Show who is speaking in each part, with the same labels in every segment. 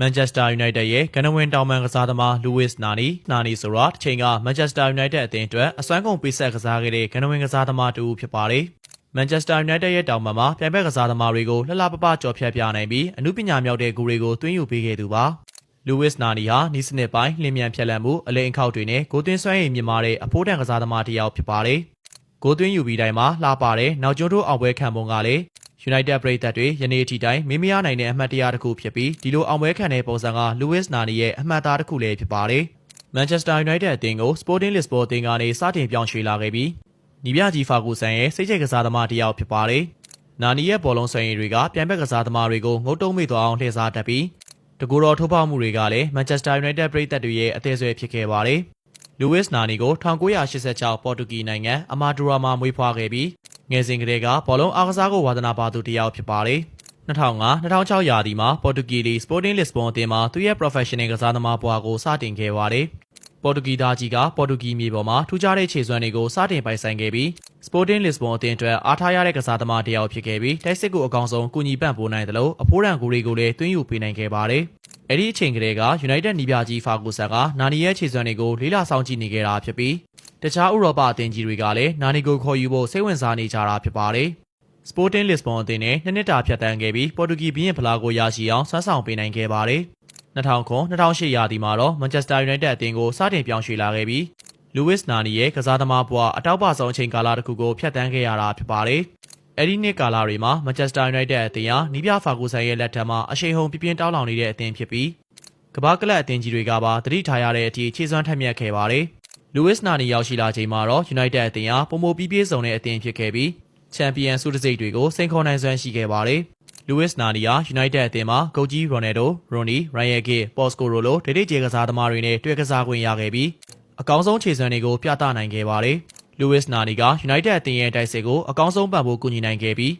Speaker 1: မန်ချက်စတာယူနိုက်တက်ရဲ့ကနဝင်တောင်ပန်ကစားသမားလူးဝစ်နာနီနာနီဆိုတော့တစ်ချိန်ကမန်ချက်စတာယူနိုက်တက်အသင်းအတွက်အစွမ်းကုန်ပေးဆက်ကစားခဲ့တဲ့ကနဝင်ကစားသမားတူဖြစ်ပါတယ်။မန်ချက်စတာယူနိုက်တက်ရဲ့တောင်ပန်မှာပြိုင်ဘက်ကစားသမားတွေကိုလှလှပပကြော်ဖြတ်ပြနိုင်ပြီးအမှုပညာမြောက်တဲ့ဂူတွေကိုသွင်းယူပေးခဲ့သူပါ။လူးဝစ်နာနီဟာနီးစနစ်ပိုင်းလင်းမြန်ဖြတ်လန့်မှုအလိန်အခောက်တွေနဲ့ဂိုးသွင်းစွမ်းရည်မြင့်မားတဲ့အဖိုးတန်ကစားသမားတစ်ယောက်ဖြစ်ပါတယ်။ဂိုးသွင်းယူပြီးတိုင်းမှာလှပတဲ့နောက်ကျောတို့အောင်ပွဲခံပုံကလည်း United ပရိသတ်တွေယနေ့အထိတိုင်းမင်းမရနိုင်တဲ့အမှတ်တရတစ်ခုဖြစ်ပြီးဒီလိုအောင်ပွဲခံတဲ့ပုံစံက Lewis Nani ရဲ့အမှတ်အသားတစ်ခုလည်းဖြစ်ပါတယ်။ Manchester United အသင်းကို Sporting Lisbon အသင်းကနေစတင်ပြောင်းရွှေ့လာခဲ့ပြီးညီပြကြီးဖာဂူဆန်ရဲ့စိတ်ကြိတ်ကစားသမားတစ်ယောက်ဖြစ်ပါတယ်။နာနီရဲ့ဘောလုံးဆွဲရည်တွေကပြိုင်ဘက်ကစားသမားတွေကိုငုတ်တုံးမိသွားအောင်လှည့်စားတတ်ပြီးတကူတော်ထိုးဖောက်မှုတွေကလည်း Manchester United ပရိသတ်တွေရဲ့အသေးဆွဲဖြစ်ခဲ့ပါတယ်။ Lewis Nani ကို1986ပေါ်တူဂီနိုင်ငံအမာဒူရာမှာမွေးဖွားခဲ့ပြီး ငယ်စဉ်ကတည်းကဘောလုံးအားကစားကိုဝါသနာပါသူတစ်ယောက်ဖြစ်ပါတယ်။2005-2006ရာသီမှာပေါ်တူဂီလီ Sporting Lisbon အသင်းမှာသူ့ရဲ့ professional ကစားသမားဘဝကိုစတင်ခဲ့ပါတယ်။ပေါ်တူဂီသားကြီးကပေါ်တူဂီမြေပေါ်မှာထူးခြားတဲ့ခြေစွမ်းတွေကိုစတင်ပိုင်ဆိုင်ခဲ့ပြီး Sporting Lisbon အသင်းအတွက်အားထားရတဲ့ကစားသမားတစ်ယောက်ဖြစ်ခဲ့ပြီးတိုက်စစ်ကိုအကောင်ဆုံးကူညီပံ့ပိုးနိုင်တယ်လို့အဖိုးတန်ကူတွေကိုလည်းတွင်းယူပေးနိုင်ခဲ့ပါတယ်။အဲ့ဒီအချိန်ကလေးက United နီးပြကြီးဖာကူဆန်ကနာနီရဲ့ခြေစွမ်းတွေကိုလေးလာဆောင်ကြည့်နေခဲ့တာဖြစ်ပြီး တခြားဥရောပအသင်းကြီးတွေကလည်းနာနီကိုခေါ်ယူဖို့စိတ်ဝင်စားနေကြတာဖြစ်ပါတယ်။ Sporting Lisbon အသင်းနဲ့နှစ်နှစ်တာဖြတ်တန်းခဲ့ပြီးပေါ်တူဂီဘီရင်ဖလားကိုရရှိအောင်ဆွမ်းဆောင်ပေးနိုင်ခဲ့ပါတယ်။2009-2008ရာသီမှာတော့ Manchester United အသင်းကိုစတင်ပြောင်းရွှေ့လာခဲ့ပြီး Lewis Nani ရဲ့ကစားသမားဘဝအတောက်ပဆုံးအချိန်ကာလတစ်ခုကိုဖြတ်တန်းခဲ့ရတာဖြစ်ပါတယ်။အဲဒီနှစ်ကာလတွေမှာ Manchester United အသင်းဟာနီးပြဖာဂူဆန်ရဲ့လက်ထက်မှာအရှိန်ဟုန်ပြပြင်းတောင်းလောင်နေတဲ့အသင်းဖြစ်ပြီးကမ္ဘာကလပ်အသင်းကြီးတွေကပါတတိထားရတဲ့အထိခြေစွမ်းထက်မြက်ခဲ့ပါတယ်။ Lewis Nani ရောက်ရှိလာချိန်မှာတော့ United အသင်းဟာပုံမပြီးပြေးစုံတဲ့အသင်းဖြစ်ခဲ့ပြီးချန်ပီယံဆုတံဆိပ်တွေကိုစိန်ခေါ်နိုင်စွမ်းရှိခဲ့ပါတယ်။ Lewis Nani ဟာ United အသင်းမှာဂုတ်ကြီး Ronaldo, Rooney, Ryan Giggs, Poscolo လိုဒိတ်ဒိတ်ကျေကစားသမားတွေနဲ့တွေ့ကစားခွင့်ရခဲ့ပြီးအကောင်းဆုံးခြေစွမ်းတွေကိုပြသနိုင်ခဲ့ပါတယ်။ Lewis Nani က United အသင်းရဲ့တိုက်စစ်ကိုအကောင်းဆုံးပံ့ပိုးကူညီနိုင်ခဲ့ပြီး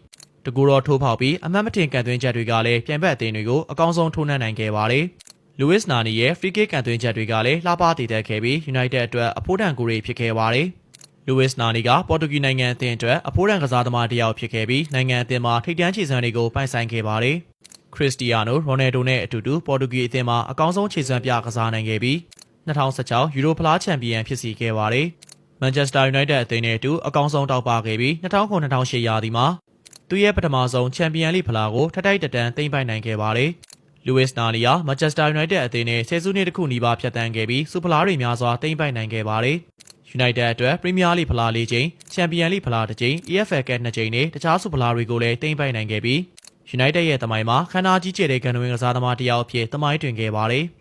Speaker 1: တကူတော်ထိုးဖောက်ပြီးအမှတ်မတင်ကန်သွင်းချက်တွေကလည်းပြန်ဘက်အသင်းတွေကိုအကောင်းဆုံးထိုးနှက်နိုင်ခဲ့ပါတယ်။ Lewis Nani ရဲ့ free kick ကန်သွင်းချက်တွေကလည်းလှပတည်သက်ခဲ့ပြီး United အတွက်အဖိုးတန်ကူတွေဖြစ်ခဲ့ပါတယ်။ Lewis Nani ကပေါ်တူဂီနိုင်ငံအသင်းအတွက်အဖိုးတန်ကစားသမားတစ်ယောက်ဖြစ်ခဲ့ပြီးနိုင်ငံအသင်းမှာထိပ်တန်းခြေစွမ်းတွေကိုပိုင်ဆိုင်ခဲ့ပါတယ်။ Cristiano Ronaldo နဲ့အတူတူပေါ်တူဂီအသင်းမှာအကောင်းဆုံးခြေစွမ်းပြကစားနိုင်ခဲ့ပြီး2016ယူရိုဖလားချန်ပီယံဖြစ်စီခဲ့ပါတယ်။ Manchester United အသင်းနဲ့အတူအကောင်းဆုံးတောက်ပခဲ့ပြီး2009-2010ရာသီမှာသူရဲ့ပထမဆုံးချန်ပီယံလိဖလားကိုထပ်တိုက်တတန်းသိမ်းပိုက်နိုင်ခဲ့ပါတယ်။ Lewis Nani ဟာ Manchester United အသင်းနဲ့ဆယ်စုနှစ်တစ်ခုနီးပါးဖြတ်တန်းခဲ့ပြီးစူဖလားတွေများစွာသိမ်းပိုက်နိုင်ခဲ့ပါတယ်။ United အတွက် Premier League ဖလား၄ကြိမ်၊ချန်ပီယံလိဖလားတစ်ကြိမ်၊ EFL Cup နှစ်ကြိမ်နဲ့တခြားစူဖလားတွေကိုလည်းသိမ်းပိုက်နိုင်ခဲ့ပြီး United ရဲ့သမိုင်းမှာခန်းနာကြီးကျယ်တဲ့ကန်ဝင်ကစားသမားတစ်ယောက်အဖြစ်သမိုင်းတွင်ခဲ့ပါတယ်။